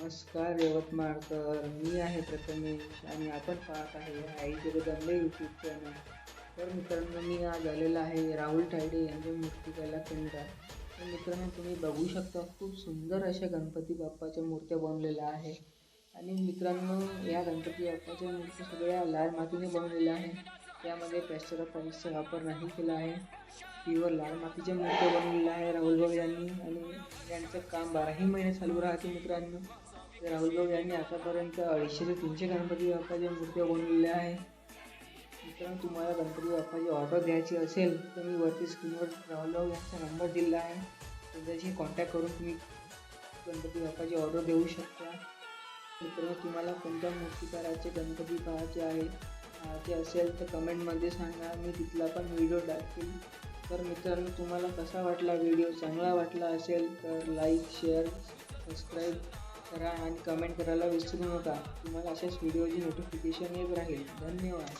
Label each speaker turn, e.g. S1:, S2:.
S1: नमस्कार यवतमाळकर मी आहे प्रथमेश आणि आपण पाहत आहे आई जगदंबे यूट्यूब चॅनल तर मित्रांनो मी आज आलेलो आहे राहुल तायडे यांच्या मूर्तिकला केंद्रात. तर मित्रांनो तुम्ही बघू शकता खूप सुंदर अशा गणपती बाप्पाच्या मूर्त्या बनवलेल्या आहे. आणि मित्रांनो या गणपती बाप्पाच्या मूर्ती सगळ्या लाल मातीने बनवलेल्या आहे त्यामध्ये प्लॅस्टर ऑफ वापर नाही केला आहे. प्युअर लाल मातीच्या मूर्त्या बनवलेल्या आहे राहुल भाऊ यांनी. आणि यांचं काम बाराही महिने चालू राहते मित्रांनो. राहुल भाऊ यांनी आतापर्यंत अडीचशे ते तीनशे गणपती बाप्पाच्या मूर्त्या बनवलेल्या आहे मित्रांनो तुम्हाला गणपती बाप्पाची ऑर्डर द्यायची असेल तर मी वरती स्क्रीनवर राहुल भाऊ यांचा नंबर दिला आहे. त्यांच्याशी कॉन्टॅक्ट करून तुम्ही गणपती बाप्पाची ऑर्डर देऊ शकता. मित्रांनो तुम्हाला कोणत्या मूर्तीकाराचे गणपती पाहायचे आहे पाहायचे असेल तर कमेंटमध्ये सांगा. मी तिथला पण व्हिडिओ टाकतील. तर मित्रांनो तुम्हाला कसा वाटला व्हिडिओ चांगला वाटला असेल तर लाईक शेअर सबस्क्राईब करा आणि कमेंट करायला विसरू नका. तुम्हाला अशाच व्हिडिओची नोटिफिकेशन येत राहील. धन्यवाद.